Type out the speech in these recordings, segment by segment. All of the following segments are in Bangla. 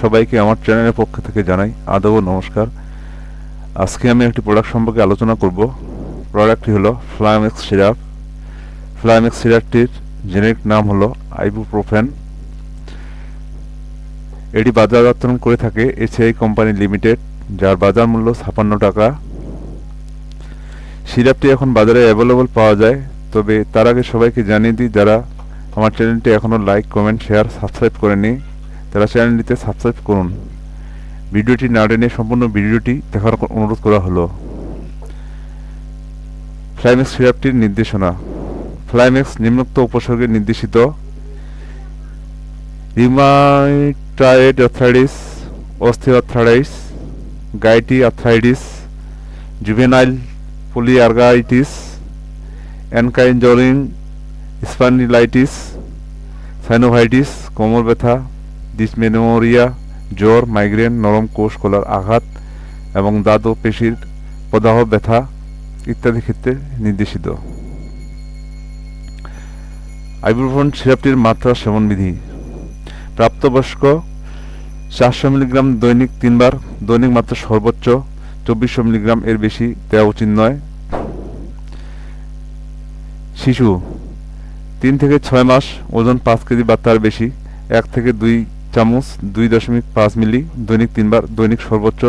সবাইকে আমার চ্যানেলের পক্ষ থেকে জানাই আদব নমস্কার। আজকে আমি একটি প্রোডাক্ট সম্পর্কে আলোচনা করব। প্রোডাক্টটি হলো ফ্লামেক্স সিরাপ ফ্লামেক্স সিরাপটির জেনেরিক নাম হলো আইবুপ্রোফেন এটি বাজার বাজারজাতকরণ করে থাকে এসিআই কোম্পানি লিমিটেড, যার বাজার মূল্য ছাপান্ন টাকা। সিরাপটি এখন বাজারে অ্যাভেলেবল পাওয়া যায়, তবে তার আগে সবাইকে জানিয়ে দিই, যারা আমার চ্যানেলটি এখনও লাইক কমেন্ট শেয়ার সাবস্ক্রাইব করেনি তারা চ্যানেলটিতে সাবস্ক্রাইব করুন। ভিডিওটি না টেনে সম্পূর্ণ ভিডিওটি দেখার অনুরোধ করা হলো। ফ্লাইমেক্স সিরাপটির নির্দেশনা। ফ্লাইম্যাক্স নিম্নোক্ত উপসর্গে নির্দেশিত। Rheumatoid arthritis osteoarthritis gouty arthritis juvenile polyarthritis ankylosing spondylitis synovitis কোমর ব্যথা ডিসমেনোরিয়া জ্বর মাইগ্রেন নরম কোষ খোলার আঘাত এবং দাঁত ও পেশির প্রদাহ, ব্যথা ইত্যাদি ক্ষেত্রে নির্দেশিত। আইবুপ্রোফেন সিরাপটির মাত্রা সেবনবিধি প্রাপ্তবয়স্ক চারশো মিলিগ্রাম দৈনিক তিনবার, দৈনিক মাত্রা সর্বোচ্চ চব্বিশশো মিলিগ্রাম এর বেশি দেওয়া উচিত নয়। শিশু, তিন থেকে ছয় মাস ওজন পাঁচ কেজি বা তার বেশি, এক থেকে দুই চামচ, দুই দশমিক পাঁচ মিলি, দৈনিক তিনবার, দৈনিক সর্বোচ্চ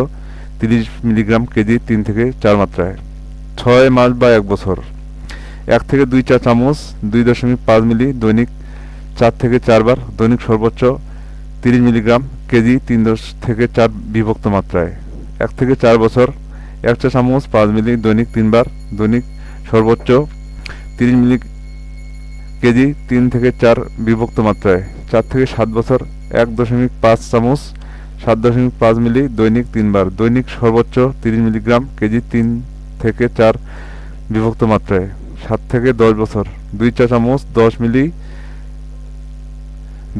তিরিশ মিলিগ্রাম কেজি তিন থেকে চার মাত্রায়। ছয় মাস বা এক বছর। এক থেকে দুই চা চামচ, দুই দশমিক পাঁচ মিলি, দৈনিক চার থেকে চারবার, দৈনিক সর্বোচ্চ তিরিশ মিলিগ্রাম কেজি তিন দশ থেকে চার বিভক্ত মাত্রায়। এক থেকে চার বছর, এক চা চামচ, পাঁচ মিলি, দৈনিক তিনবার, দৈনিক সর্বোচ্চ তিরিশ মিলি কেজি তিন থেকে চার বিভক্ত মাত্রায়। চার থেকে সাত বছর এক দশমিক পাঁচ চামচ, সাত দশমিক পাঁচ মিলি দৈনিক তিনবার। দৈনিক সর্বোচ্চ তিরিশ মিলিগ্রাম, কেজি তিন থেকে চার বিভক্ত মাত্রায়। সাত থেকে দশ বছর। দুই চা চামচ, দশ মিলি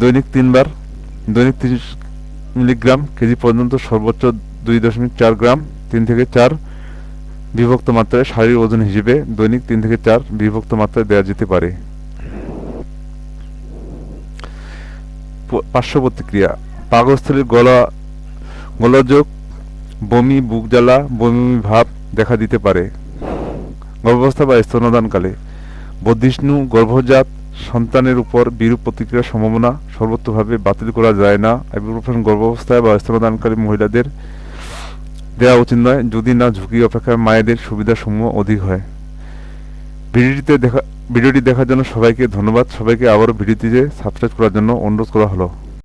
দৈনিক তিনবার। দৈনিক তিরিশ মিলিগ্রাম, কেজি পর্যন্ত সর্বোচ্চ দুই দশমিক চার গ্রাম, তিন থেকে চার বিভক্ত মাত্রায় শারীরিক ওজন হিসেবে দৈনিক তিন থেকে চার বিভক্ত মাত্রায় দেওয়া যেতে পারে। পার্শ্ব প্রতিক্রিয়া পাকস্থলীর গলা, গোলযোগ, বমি, বুক জ্বালা, বমি ভাব দেখা দিতে পারে। গর্ভাবস্থা বা স্তনদানকালে বধিষ্ণু গর্ভজাত সন্তানের উপর বিরূপ প্রতিক্রিয়ার সম্ভাবনা সর্বত্রভাবে বাতিল করা যায় না। ইবুপ্রোফেন গর্ভাবস্থায় বা স্তনদানকারী মহিলাদের দেওয়া উচিত নয়। যদি না, ঝুঁকি অপেক্ষায় মায়েদের সুবিধাসমূহ অধিক হয়। ভিডিওটিতে দেখা ভিডিওটি দেখার জন্য সবাইকে ধন্যবাদ। সবাইকে আবারও ভিডিওটিতে সাবস্ক্রাইব করার জন্য অনুরোধ করা হলো।